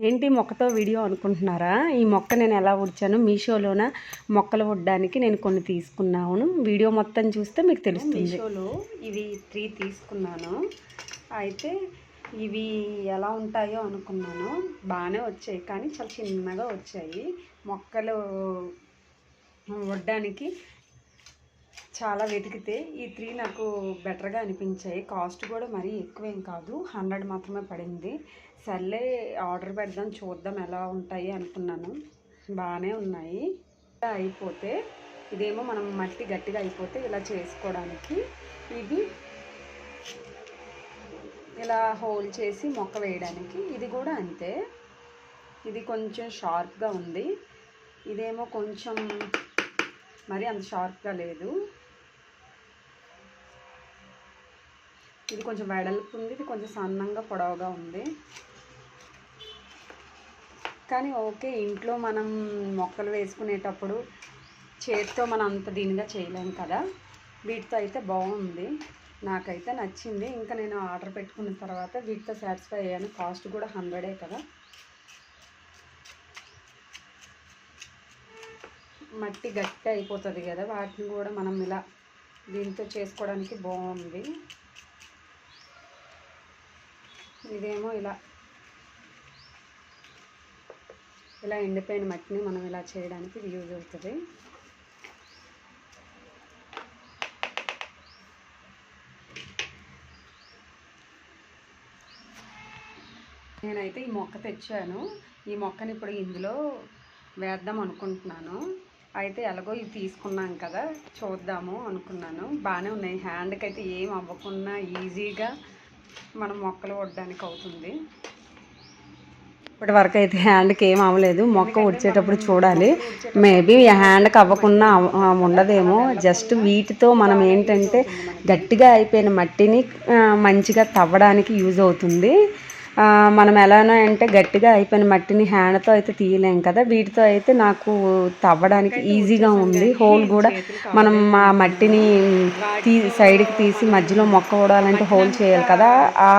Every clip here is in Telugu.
ఏంటి మొక్కతో వీడియో అనుకుంటున్నారా? ఈ మొక్క నేను ఎలా ఉడిచాను? మీషోలోన? మొక్కలు ఉడ్డానికి నేను కొన్ని తీసుకున్నాను. వీడియో మొత్తం చూస్తే మీకు తెలుస్తుంది. మీషోలో ఇవి త్రీ తీసుకున్నాను. అయితే ఇవి ఎలా ఉంటాయో అనుకున్నాను. బాగానే వచ్చాయి కానీ చాలా చిన్నగా వచ్చాయి. మొక్కలు వడ్డానికి చాలా వెతికితే ఈ త్రీ నాకు బెటర్గా అనిపించాయి. కాస్ట్ కూడా మరీ ఎక్కువేం కాదు. హండ్రెడ్ మాత్రమే పడింది. సర్లే ఆర్డర్ పెడదాం చూద్దాం ఎలా ఉంటాయి అనుకున్నాను. బాగానే ఉన్నాయి. అయిపోతే ఇదేమో మనం మట్టి గట్టిగా అయిపోతే ఇలా చేసుకోవడానికి. ఇది ఇలా హోల్ చేసి మొక్క వేయడానికి. ఇది కూడా అంతే. ఇది కొంచెం షార్ప్గా ఉంది. ఇదేమో కొంచెం మరి అంత షార్ప్గా లేదు. ఇది కొంచెం వెడల్పు ఉంది ఇది కొంచెం సన్నంగా పొడవుగా ఉంది. కానీ ఓకే ఇంట్లో మనం మొక్కలు వేసుకునేటప్పుడు చేతితో మనం అంత దీనిగా చేయలేం కదా. వీటితో అయితే బాగుంది. నాకైతే నచ్చింది. ఇంకా నేను ఆర్డర్ పెట్టుకున్న తర్వాత వీటితో సాటిస్ఫై అయ్యాను. కాస్ట్ కూడా హండ్రెడే కదా. మట్టి గట్టి అయిపోతుంది కదా. వాటిని కూడా మనం ఇలా దీంతో చేసుకోవడానికి బాగుంది. ఇదేమో ఇలా. ఇలా ఎండిపోయిన మట్టిని మనం ఇలా చేయడానికి ఇది యూజ్ అవుతుంది. నేనైతే ఈ మొక్క తెచ్చాను. ఈ మొక్కని ఇప్పుడు ఇందులో వేద్దాం అనుకుంటున్నాను. అయితే ఎలాగో ఇది తీసుకున్నాం కదా చూద్దాము అనుకున్నాను. బాగానే ఉన్నాయి. హ్యాండ్కి అయితే ఏం అవ్వకుండా ఈజీగా మనం మొక్కలు వడ్డానికి అవుతుంది. ఇప్పటి వరకు అయితే హ్యాండ్కి ఏం అవ్వలేదు. మొక్క వచ్చేటప్పుడు చూడాలి. మేబీ హ్యాండ్కి అవ్వకుండా ఉండదేమో. జస్ట్ వీటితో మనం ఏంటంటే గట్టిగా అయిపోయిన మట్టిని మంచిగా తవ్వడానికి యూజ్ అవుతుంది. మనం ఎలానో అంటే గట్టిగా అయిపోయిన మట్టిని హ్యాండ్తో అయితే తీయలేం కదా. వీటితో అయితే నాకు తవ్వడానికి ఈజీగా ఉంది. హోల్ కూడా మనం ఆ మట్టిని తీ సైడ్కి తీసి మధ్యలో మొక్క ఊడాలంటే హోల్ చేయాలి కదా. ఆ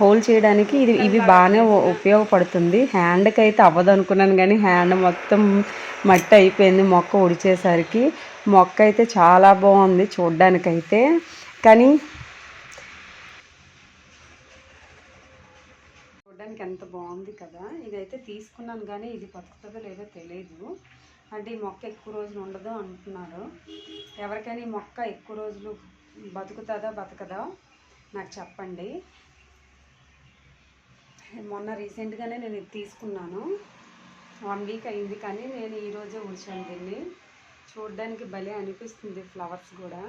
హోల్ చేయడానికి ఇది ఇవి బాగానే ఉపయోగపడుతుంది. హ్యాండ్కి అయితే అవ్వదు అనుకున్నాను కానీ హ్యాండ్ మొత్తం మట్టి అయిపోయింది మొక్క ఉడిచేసరికి మొక్క అయితే చాలా బాగుంది చూడ్డానికైతే. కానీ చూడడానికి ఎంత బాగుంది కదా. ఇదైతే తీసుకున్నాను కానీ ఇది బతుకుతుందో లేదో తెలియదు అంటే ఈ మొక్క ఎక్కువ రోజులు ఉండదు అంటున్నారు. ఎవరికైనా ఈ మొక్క ఎక్కువ రోజులు బతుకుతుందా బతకదా? నాకు చెప్పండి. మొన్న రీసెంట్గానే నేను ఇది తీసుకున్నాను. వన్ వీక్ అయింది కానీ నేను ఈరోజే ఉంచాను దీన్ని. చూడడానికి భలే అనిపిస్తుంది ఫ్లవర్స్ కూడా.